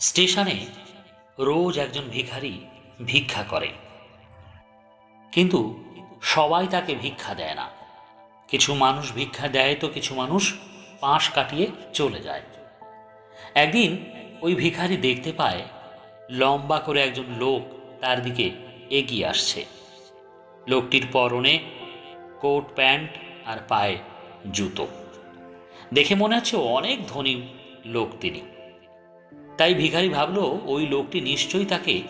স্টেশনে রোজ একজন ভিখারি ভিক্ষা করে। কিন্তু সবাই তাকে ভিক্ষা দেয় না। কিছু মানুষ ভিক্ষা দেয় তো কিছু মানুষ পাশ কাটিয়ে চলে যায়। একদিন ওই ভিখারি দেখতে পায় লম্বা করে একজন লোক তার দিকে এগিয়ে আসছে। লোকটির পরনে কোট, প্যান্ট আর পায়ে জুতো। দেখে মনে হচ্ছে অনেক ধনী লোক তিনি। তাই ভিখারি ভাবলো, ওই লোকটি নিশ্চয়ই তাকে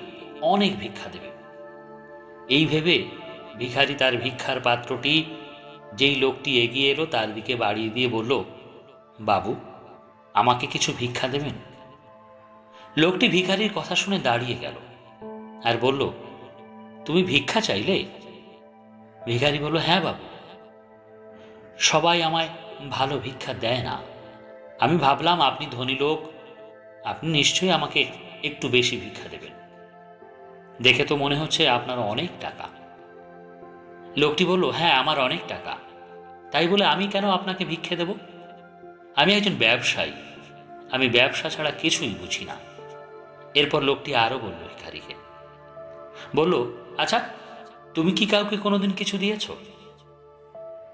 অনেক ভিক্ষা দেবে। এই ভেবে ভিখারি তার ভিক্ষার পাত্রটি, যেই লোকটি এগিয়ে এলো তার দিকে বাড়িয়ে দিয়ে বলল, বাবু, আমাকে কিছু ভিক্ষা দেবেন? লোকটি ভিখারির কথা শুনে দাঁড়িয়ে গেল আর বলল, তুমি ভিক্ষা চাইলে? ভিখারি বলল হ্যাঁ বাবু। সবাই আমায় ভালো ভিক্ষা দেয় না। আমি ভাবলাম আপনি ধনী লোক আপনি নিশ্চয়ই আমাকে একটু বেশি ভিক্ষা দেবেন। দেখে তো মনে হচ্ছে আপনার অনেক টাকা। লোকটি বলল হ্যাঁ আমার অনেক টাকা। তাই বলে আমি কেন আপনাকে ভিক্ষে দেব? আমি একজন ব্যবসায়ী। আমি ব্যবসা ছাড়া কিছুই বুঝি না। এরপর লোকটি আরও বলল ভিখারিকে, বলল আচ্ছা তুমি কি কাউকে কোনোদিন কিছু দিয়েছ?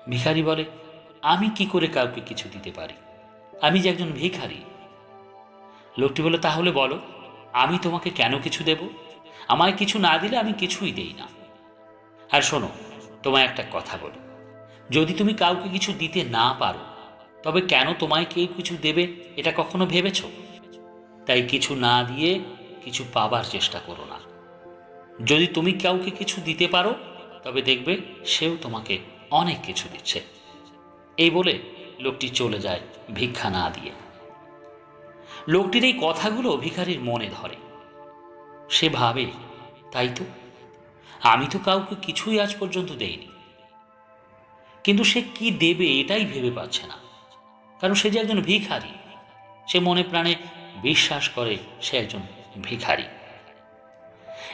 ভিখারি বলে, আমি কি করে কাউকে কিছু দিতে পারি? আমি যে একজন ভিখারি লোকটি বলে তাহলে বলো, আমি তোমাকে কেন কিছু দেব? আমায় কিছু না দিলে আমি কিছুই দেই না। আর শোনো, তোমায় একটা কথা বলি। যদি তুমি কাউকে কিছু দিতে না পারো, তবে কেন তোমায় কেউ কিছু দেবে, এটা কখনো ভেবেছ? তাই কিছু না দিয়ে কিছু পাবার চেষ্টা করো না। যদি তুমি কাউকে কিছু দিতে পারো, তবে দেখবে সেও তোমাকে অনেক কিছু দিচ্ছে। এই বলে লোকটি চলে যায় ভিক্ষা না দিয়ে। লোকটির এই কথাগুলো ভিখারির মনে ধরে। সে ভাবে, তাই তো? আমি তো কাউকে কিছুই আজ পর্যন্ত দেইনি। কিন্তু সে কি দেবে এটাই ভেবে পাচ্ছে না। কারণ সে যে একজন ভিখারি, সে মনে প্রাণে বিশ্বাস করে সে একজন ভিখারি।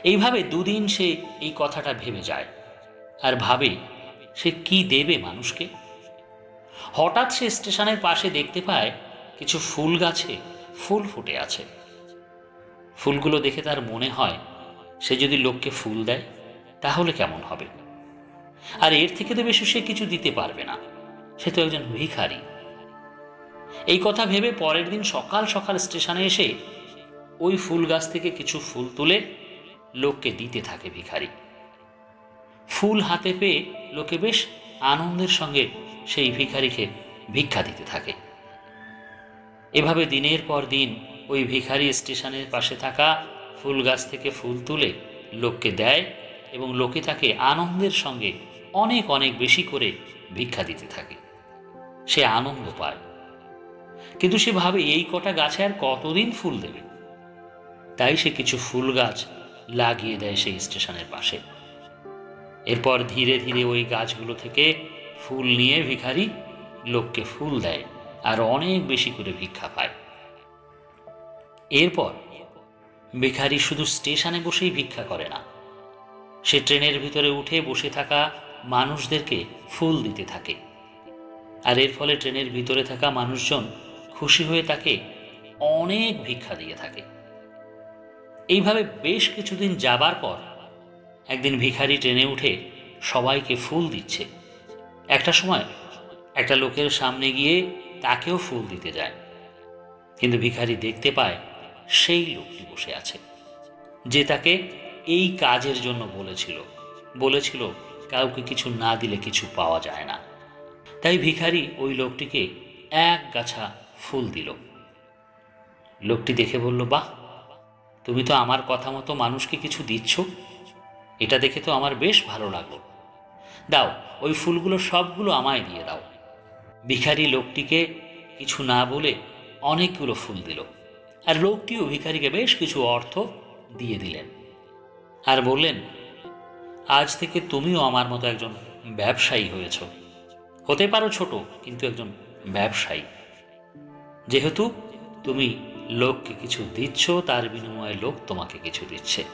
এইভাবে দুদিন সে এই কথাটা ভেবে যায়। আর ভাবে, সে কি দেবে মানুষকে? হঠাৎ সে স্টেশনের পাশে দেখতে পায় কিছু ফুল গাছে ফুল ফুটে আছে। ফুলগুলো দেখে তার মনে হয়, সে যদি লোককে ফুল দেয়, তাহলে কেমন হবে? আর এর থেকে তো বেশি সে কিছু দিতে পারবে না। সে তো একজন ভিখারি। এই কথা ভেবে পরের দিন সকাল সকাল স্টেশনে এসে ওই ফুল গাছ থেকে কিছু ফুল তুলে লোককে দিতে থাকে ভিখারি। ফুল হাতে পেয়ে লোকে বেশ আনন্দের সঙ্গে সেই ভিখারিকে ভিক্ষা দিতে থাকে। এভাবে দিনের পর দিন ওই ভিখারি স্টেশনের পাশে থাকা ফুল গাছ থেকে ফুল তুলে লোককে দেয় এবং লোকে তাকে আনন্দের সঙ্গে অনেক অনেক বেশি করে ভিক্ষা দিতে থাকে। সে আনন্দ পায়। কিন্তু সে ভাবে এই কটা গাছে আর কতদিন ফুল দেবে? তাই সে কিছু ফুল গাছ লাগিয়ে দেয় সেই স্টেশনের পাশে। এরপর ধীরে ধীরে ওই গাছগুলো থেকে ফুল নিয়ে ভিখারি লোককে ফুল দেয়। আর অনেক বেশি করে ভিক্ষা পায়। এরপর ভিখারি শুধু স্টেশনে বসেই ভিক্ষা করে না, সে ট্রেনের ভিতরে উঠে বসে থাকা মানুষদেরকে ফুল দিতে থাকে। আর এর ফলে ট্রেনের ভিতরে থাকা মানুষজন খুশি হয়ে তাকে অনেক ভিক্ষা দিয়ে থাকে। এইভাবে বেশ কিছুদিন যাবার পর একদিন ভিখারি ট্রেনে উঠে সবাইকে ফুল দিচ্ছে। একটা সময় একটা লোকের সামনে গিয়ে তাকেও ফুল দিতে যায়। কিন্তু ভিখারি দেখতে পায় সেই লোকটি বসে আছে, যে তাকে এই কাজের জন্য বলেছিল। বলেছিল, কাউকে কিছু না দিলে কিছু পাওয়া যায় না। তাই ভিখারি ওই লোকটিকে এক গাছা ফুল দিল। লোকটি দেখে বলল, বাহ, তুমি তো আমার কথা মতো মানুষকে কিছু দিচ্ছ। এটা দেখে তো আমার বেশ ভালো লাগল। দাও, ওই ফুলগুলো সবগুলো আমায় দিয়ে দাও। ভিখারি লোকটিকে কিছু না বলে অনেকগুলো ফুল দিল। আর লোকটিও ভিখারিকে বেশ কিছু অর্থ দিয়ে দিলেন। আর বললেন, আজ থেকে তুমিও আমার মতো একজন ব্যবসায়ী হয়েছ। হতে পারো ছোট, কিন্তু একজন ব্যবসায়ী। যেহেতু তুমি লোককে কিছু দিচ্ছ, তার বিনিময়ে লোক তোমাকে কিছু দিচ্ছে।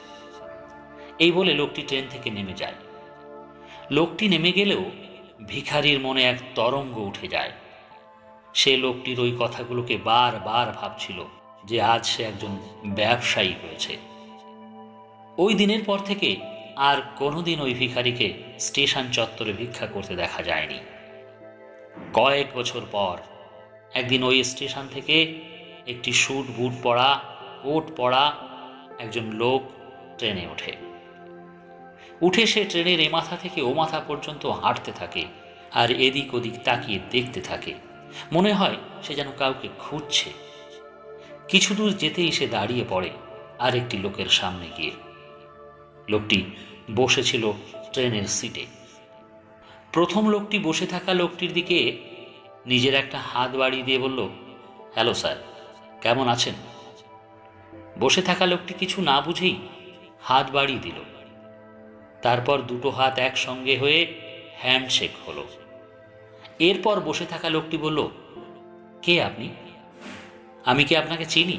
এই বলে লোকটি ট্রেন থেকে নেমে যায়। লোকটি নেমে গেলেও ভিখারির মনে এক তরঙ্গ উঠে যায়। সে লোকটির ওই কথাগুলোকে বারবার ভাবছিল যে আজ সে একজন ব্যবসায়ী হয়েছে। ওই দিনের পর থেকে আর কোনোদিন ওই ভিখারিকে স্টেশন চত্বরে ভিক্ষা করতে দেখা যায়নি। কয়েক বছর পর একদিন ওই স্টেশন থেকে একটি স্যুট বুট পরা কোট পরা একজন লোক ট্রেনে ওঠে। উঠে সে ট্রেনের এ মাথা থেকে ও মাথা পর্যন্ত হাঁটতে থাকে আর এদিক ওদিক তাকিয়ে দেখতে থাকে। মনে হয় সে যেন কাউকে খুঁজছে। কিছু দূর যেতেই সে দাঁড়িয়ে পড়ে আর একটি লোকের সামনে গিয়ে। লোকটি বসেছিল ট্রেনের সিটে। প্রথম লোকটি বসে থাকা লোকটির দিকে নিজের একটা হাত বাড়িয়ে দিয়ে বলল, হ্যালো স্যার, কেমন আছেন? বসে থাকা লোকটি কিছু না বুঝেই হাত বাড়িয়ে দিল। তারপর দুটো হাত একসঙ্গে হয়ে হ্যান্ডশেক হলো। এরপর বসে থাকা লোকটি বলল, কে আপনি? আমি কি আপনাকে চিনি?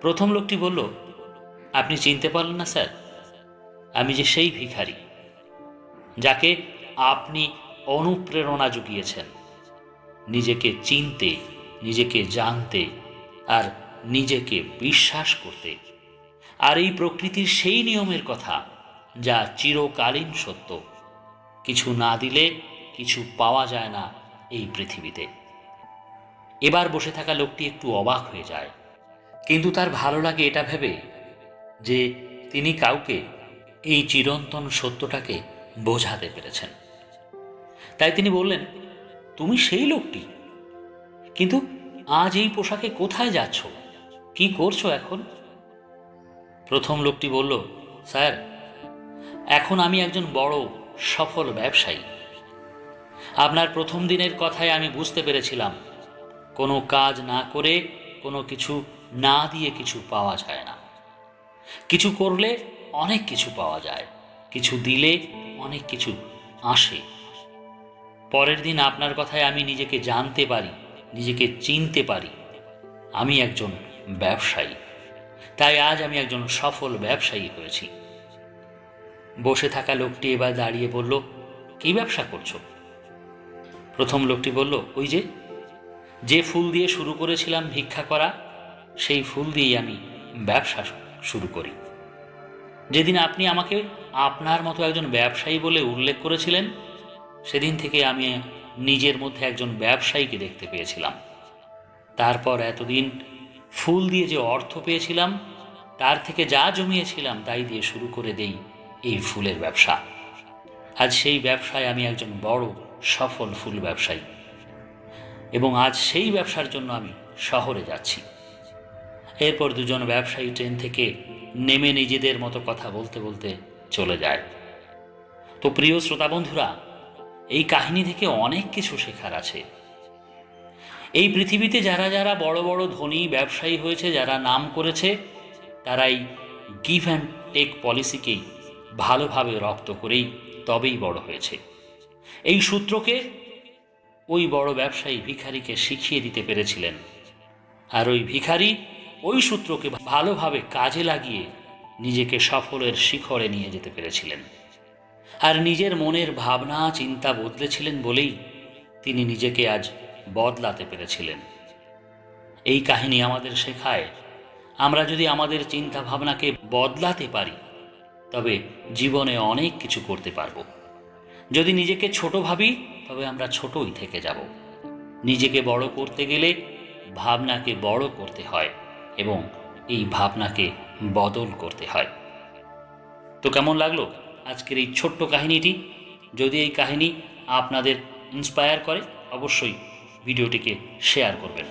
প্রথম লোকটি বলল, আপনি চিনতে পারলেন না, স্যার। আমি যে সেই ভিখারি, যাকে আপনি অনুপ্রেরণা জুগিয়েছেন। নিজেকে চিনতে, নিজেকে জানতে আর নিজেকে বিশ্বাস করতে। আর এই প্রকৃতির সেই নিয়মের কথা যা চিরকালীন সত্য। কিছু না দিলে কিছু পাওয়া যায় না এই পৃথিবীতে। এবার বসে থাকা লোকটি একটু অবাক হয়ে যায়। কিন্তু তার ভালো লাগে এটা ভেবে যে তিনি কাউকে এই চিরন্তন সত্যটাকে বোঝাতে পেরেছেন। তাই তিনি বললেন, তুমি সেই লোকটি। কিন্তু আজ এই পোশাকে কোথায় যাচ্ছ? কি করছ এখন? প্রথম লোকটি বলল, স্যার এখন আমি একজন বড়, সফল ব্যবসায়ী। আপনার প্রথম দিনের কথায় আমি বুঝতে পেরেছিলাম, কোনো কাজ না করে কোনো কিছু না দিয়ে কিছু পাওয়া যায় না। কিছু করলে অনেক কিছু পাওয়া যায়, কিছু দিলে অনেক কিছু আসে। পরের দিন আপনার কথায় আমি নিজেকে জানতে পারি, নিজেকে চিনতে পারি, আমি একজন ব্যবসায়ী। তাই আজ আমি একজন সফল ব্যবসায়ী হয়েছি। বসে থাকা লোকটি এবার দাঁড়িয়ে বলল, কি ব্যবসা করছ? প্রথম লোকটি বলল, ওই যে যে ফুল দিয়ে শুরু করেছিলাম ভিক্ষা করা, সেই ফুল দিয়েই আমি ব্যবসা শুরু করি। যেদিন আপনি আমাকে আপনার মতো একজন ব্যবসায়ী বলে উল্লেখ করেছিলেন, সেদিন থেকে আমি নিজের মধ্যে একজন ব্যবসায়ীকে দেখতে পেয়েছিলাম। তারপর এতদিন ফুল দিয়ে যে অর্থ পেয়েছিলাম, তার থেকে যা জমিয়েছিলাম তাই দিয়ে শুরু করে দেই। এই ফুলের ব্যবসা। আজ সেই ব্যবসায় আমি একজন বড় সফল ফুল ব্যবসায়ী। এবং আজ সেই ব্যবসার জন্য আমি শহরে যাচ্ছি। এরপর দুজন ব্যবসায়ী ট্রেন থেকে নেমে নিজেদের মতো কথা বলতে বলতে চলে যায়। তো প্রিয় শ্রোতা বন্ধুরা, এই কাহিনী থেকে অনেক কিছু শেখার আছে। এই পৃথিবীতে যারা যারা বড় বড় ধনী ব্যবসায়ী হয়েছে, যারা নাম করেছে, তারাই গিভ অ্যান্ড টেক পলিসিকেই ভালোভাবে রক্ত করেই তবেই বড় হয়েছে। এই সূত্রকে ওই বড় ব্যবসায়ী ভিখারিকে শিখিয়ে দিতে পেরেছিলেন। আর ওই ভিখারি ওই সূত্রকে ভালোভাবে কাজে লাগিয়ে নিজেকে সফলের শিখরে নিয়ে যেতে পেরেছিলেন। আর নিজের মনের ভাবনা, চিন্তা বদলেছিলেন বলেই তিনি নিজেকে আজ বদলাতে পেরেছিলেন। এই কাহিনী আমাদের শেখায়, আমরা যদি আমাদের চিন্তা ভাবনাকে বদলাতে পারি তবে জীবনে অনেক কিছু করতে পারব। যদি নিজেকে ছোট ভাবি, তবে আমরা ছোটই থেকে যাব। নিজেকে বড় করতে গেলে ভাবনাকে বড় করতে হয় এবং এই ভাবনাকে বদল করতে হয়। তো কেমন লাগল আজকের এই ছোট্ট কাহিনীটি? যদি এই কাহিনী আপনাদের ইন্সপায়ার করে, অবশ্যই ভিডিওটিকে শেয়ার করবেন।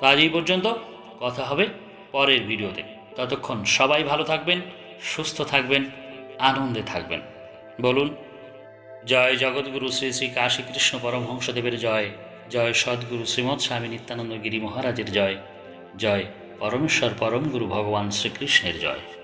তো আজ এই পর্যন্ত, কথা হবে পরের ভিডিওতে। ততক্ষণ সবাই ভালো থাকবেন সুস্থ থাকবেন, আনন্দে থাকবেন। বলুন, জয় জগৎগুরু শ্রী শ্রী কাশী কৃষ্ণ পরমহংসদেবের জয় জয় সদ্গুরু শ্রীমৎ স্বামী নিত্যানন্দ গিরি মহারাজের জয় জয় পরমেশ্বর পরম গুরু ভগবান শ্রীকৃষ্ণের জয়।